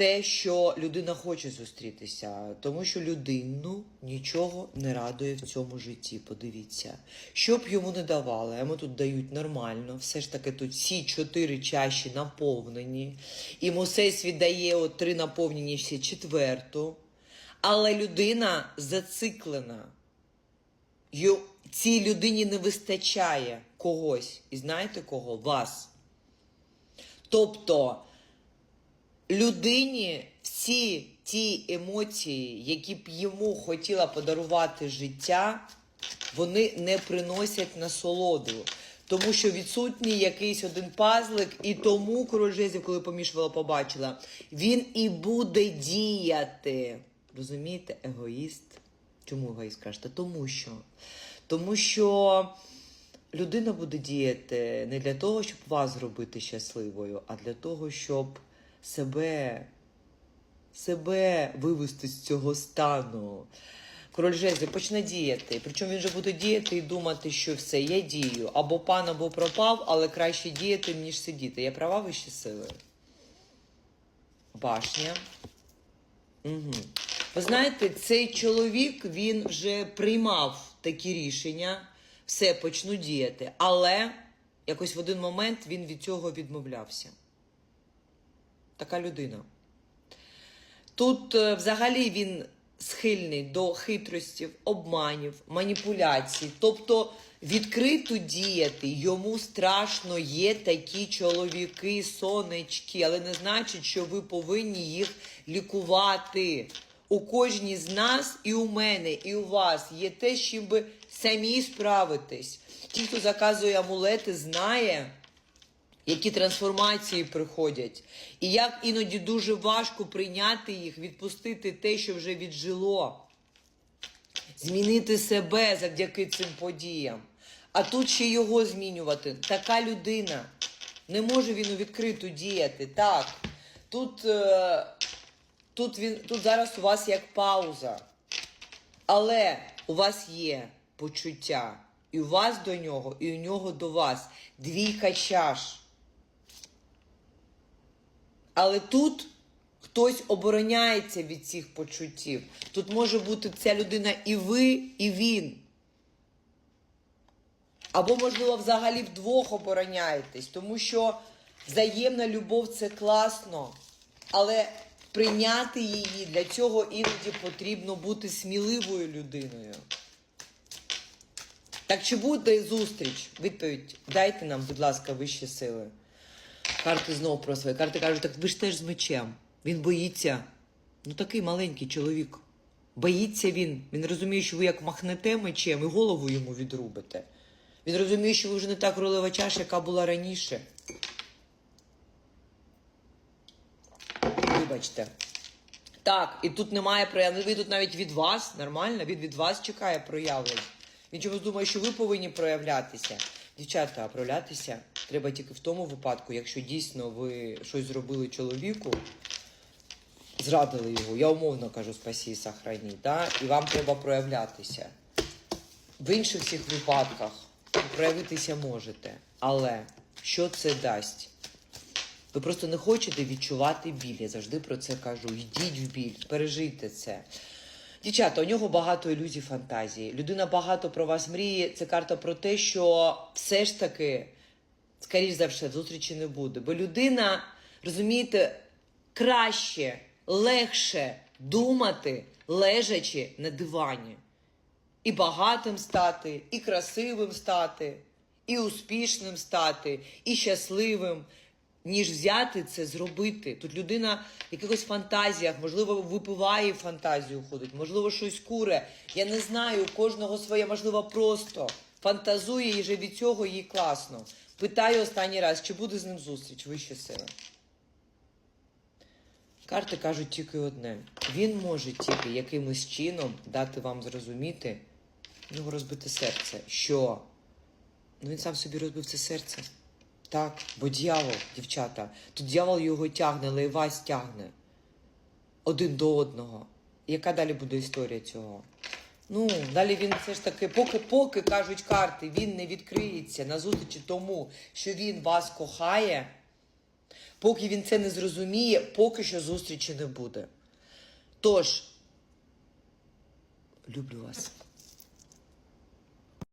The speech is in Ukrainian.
те, що людина хоче зустрітися, тому що людину нічого не радує в цьому житті. Подивіться, що б йому не давали, йому тут дають нормально. Все ж таки тут всі чотири чаші наповнені. І Всесвіт дає от три наповнені ще четверту. Але людина зациклена. Ю- Цій людині не вистачає когось. І знаєте кого? Вас. Тобто людині всі ті емоції, які б йому хотіла подарувати життя, вони не приносять насолоду. Тому що відсутній якийсь один пазлик, і тому король коли помішувала, побачила, він і буде діяти. Розумієте, егоїст. Чому егоїст кажете? Тому що. Тому що людина буде діяти не для того, щоб вас зробити щасливою, а для того, щоб себе, себе вивести з цього стану. Король жезлів почне діяти. Причому він вже буде діяти і думати, що все, я дію. Або пан, або пропав, але краще діяти, ніж сидіти. Я права вищі сили? Башня. Угу. Ви знаєте, цей чоловік він вже приймав такі рішення, все почну діяти, але якось в один момент він від цього відмовлявся. Така людина. Тут е, взагалі він схильний до хитростів, обманів, маніпуляцій. Тобто відкрито діяти йому страшно є такі чоловіки, сонечки, але не значить, що ви повинні їх лікувати. У кожній з нас, і у мене, і у вас є те, з чим ви самі справитесь. Ті, хто заказує амулети, знає, які трансформації приходять, і як іноді дуже важко прийняти їх, відпустити те, що вже віджило, змінити себе завдяки цим подіям. А тут ще його змінювати. Така людина. Не може він у відкриту діяти. Так. Тут, е, тут, він, тут зараз у вас як пауза. Але у вас є почуття. І у вас до нього, і у нього до вас. Двійка чаш. Але тут хтось обороняється від цих почуттів. Тут може бути ця людина і ви, і він. Або, можливо, взагалі вдвох обороняєтесь, тому що взаємна любов це класно, але прийняти її для цього іноді потрібно бути сміливою людиною. Так чи буде зустріч? Відповідь дайте нам, будь ласка, вищі сили. Карти знову про своє. Карти кажуть, так ви ж теж з мечем. Він боїться. Ну такий маленький чоловік. Боїться він. Він розуміє, що ви як махнете мечем і голову йому відрубите. Він розуміє, що ви вже не та королева чаша, яка була раніше. Вибачте. Так, і тут немає проявлень. Він тут навіть від вас, нормально, він від вас чекає проявлень. Він чомусь думає, що ви повинні проявлятися. Дівчата, а проявлятися треба тільки в тому випадку, якщо дійсно ви щось зробили чоловіку, зрадили його, я умовно кажу спасі сохрані, да? і вам треба проявлятися. В інших всіх випадках проявитися можете. Але що це дасть? Ви просто не хочете відчувати біль. Я завжди про це кажу. Йдіть в біль, пережийте це. Дівчата, у нього багато ілюзій фантазії. Людина багато про вас мріє. Це карта про те, що все ж таки, скоріш за все, зустрічі не буде. Бо людина, розумієте, краще, легше думати, лежачи на дивані. І багатим стати, і красивим стати, і успішним стати, і щасливим, ніж взяти це зробити. Тут людина в якихось фантазіях, можливо, випиває фантазію ходить, можливо, щось куре. Я не знаю, у кожного своє, можливо, просто фантазує і вже від цього їй класно. Питаю останній раз, чи буде з ним зустріч, вище сили. Карти кажуть тільки одне: він може тільки якимось чином дати вам зрозуміти, в нього розбите серце, що ну він сам собі розбив це серце. Так, бо дьявол, дівчата, тут дьявол його тягне, але і вас тягне один до одного. Яка далі буде історія цього? Ну, далі він все ж таки, поки, поки кажуть карти, він не відкриється на зустрічі тому, що він вас кохає. Поки він це не зрозуміє, поки що зустрічі не буде. Тож, люблю вас.